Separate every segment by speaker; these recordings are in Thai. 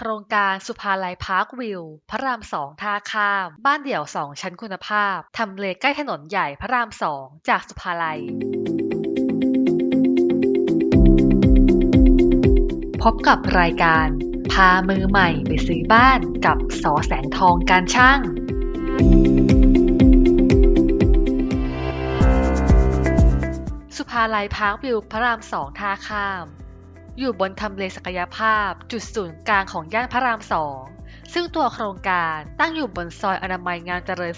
Speaker 1: โครงการสุภาลัยพาร์ควิว พระรามสองท่าข้าม บ้านเดี่ยวสองชั้นคุณภาพ ทำเลใกล้ถนนใหญ่พระรามสองจากสุภาลัย พบกับรายการ พามือใหม่ไปซื้อบ้านกับสอแสงทองการช่างสุภาลัยพาร์ควิวพระรามสองท่าข้าม อยู่บนทำเลศักยภาพ จุดศูนย์กลางของย่านพระรามสองซึ่งตัวโครงการตั้งอยู่บนซอยอนามัยงามเจริญ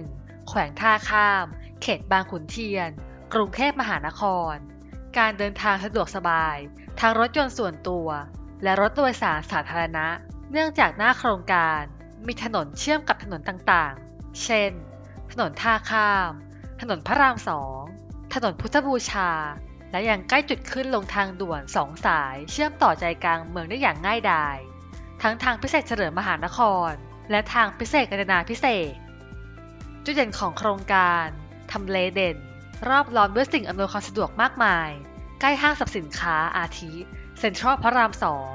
Speaker 1: 31 แขวงท่าข้าม เขตบางขุนเทียน กรุงเทพมหานคร การเดินทางสะดวกสบายทางรถยนต์ส่วนตัว และรถโดยสารสาธารณะ เนื่องจากหน้าโครงการมีถนนเชื่อมกับถนนต่างๆ เช่น ถนนท่าข้าม ถนนพระรามสอง ถนนพุทธบูชา และยังใกล้จุดขึ้นลงทางด่วนสองสาย เชื่อมต่อใจกลางเมืองได้อย่างง่ายดาย ทั้งทางพิเศษเฉลิมมหานคร และทางพิเศษกาญจนาพิเศษ จุดเด่นของโครงการทำเลเด่น รอบล้อมด้วยสิ่งอำนวยความสะดวกมากมาย ใกล้ห้างสรรพสินค้าอาทิเซ็นทรัลพระรามสอง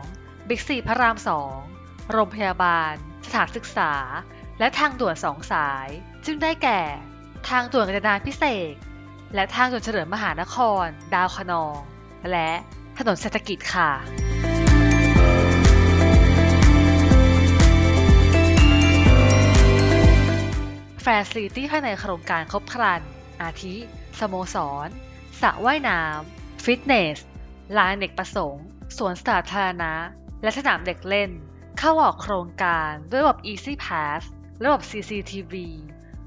Speaker 1: บิ๊กซีพระรามสองโรงพยาบาล สถานศึกษา และทางด่วนสองสาย ซึ่งได้แก่ ทางด่วนกาญจนาพิเศษ และทางด่วนเฉลิมมหานคร ดาวคะนอง และถนนเศรษฐกิจค่ะแฟร์ซิตี้ภายในโครงการครบครัน อาทิ สโมสรสระว่ายน้ำฟิตเนสลานเด็กประสงค์ สวนสาธารณะ และสนามเด็กเล่น เข้าออกโครงการด้วยระบบ Easy Pass ระบบ CCTV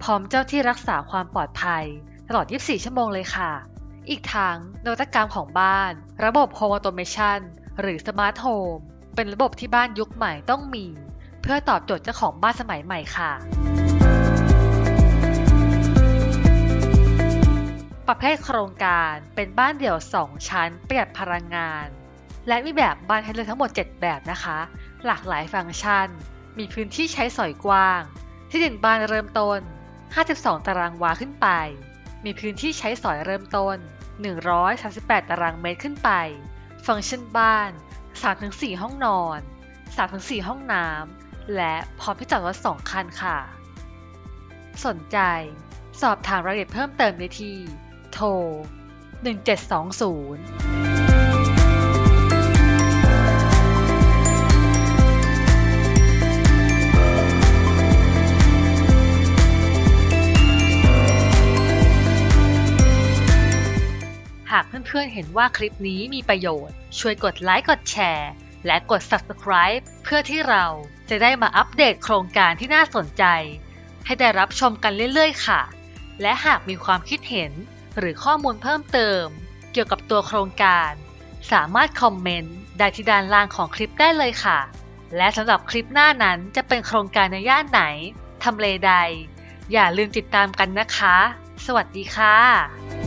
Speaker 1: พร้อมเจ้าที่รักษาความปลอดภัย ลอด 24 ชั่วโมงเลยค่ะ อีกทั้งนวัตกรรมของบ้าน ระบบ Home Automation หรือ Smart Home เป็นระบบที่บ้านยุคใหม่ต้องมี เพื่อตอบโจทย์เจ้าของบ้านสมัยใหม่ค่ะ ประเภทโครงการเป็นบ้านเดี่ยว 2 ชั้นประหยัดพลังงาน และมีแบบบ้านให้เลือกทั้งหมด 7 แบบนะคะ หลากหลายฟังก์ชัน มีพื้นที่ใช้สอยกว้าง ที่ดินบ้านเริ่มต้น 52 ตารางวาขึ้นไป มีพื้นที่ใช้สอยเริ่มต้น 138 ตารางเมตรขึ้นไป ฟังก์ชันบ้าน 3-4 ห้องนอน 3-4 ห้องน้ำ และพร้อมที่จอดรถ2คันค่ะ สนใจ สอบถามรายละเอียดเพิ่มเติมได้ที่ โทร 1720ากเพื่อนๆเห็นว่าคลิปนี้มีประโยชน์ ช่วยกดไลค์กดแชร์ และกด Subscribe เพื่อที่เราจะได้มาอัปเดตโครงการที่น่าสนใจ ให้ได้รับชมกันเรื่อยๆ ค่ะ และหากมีความคิดเห็นหรือข้อมูลเพิ่มเติม เกี่ยวกับตัวโครงการ สามารถคอมเมนต์ได้ที่ด้านล่างของคลิปได้เลยค่ะ และสำหรับคลิปหน้านั้นจะเป็นโครงการในย่านไหนทำเลใด อย่าลืมติดตามกันนะคะ สวัสดีค่ะ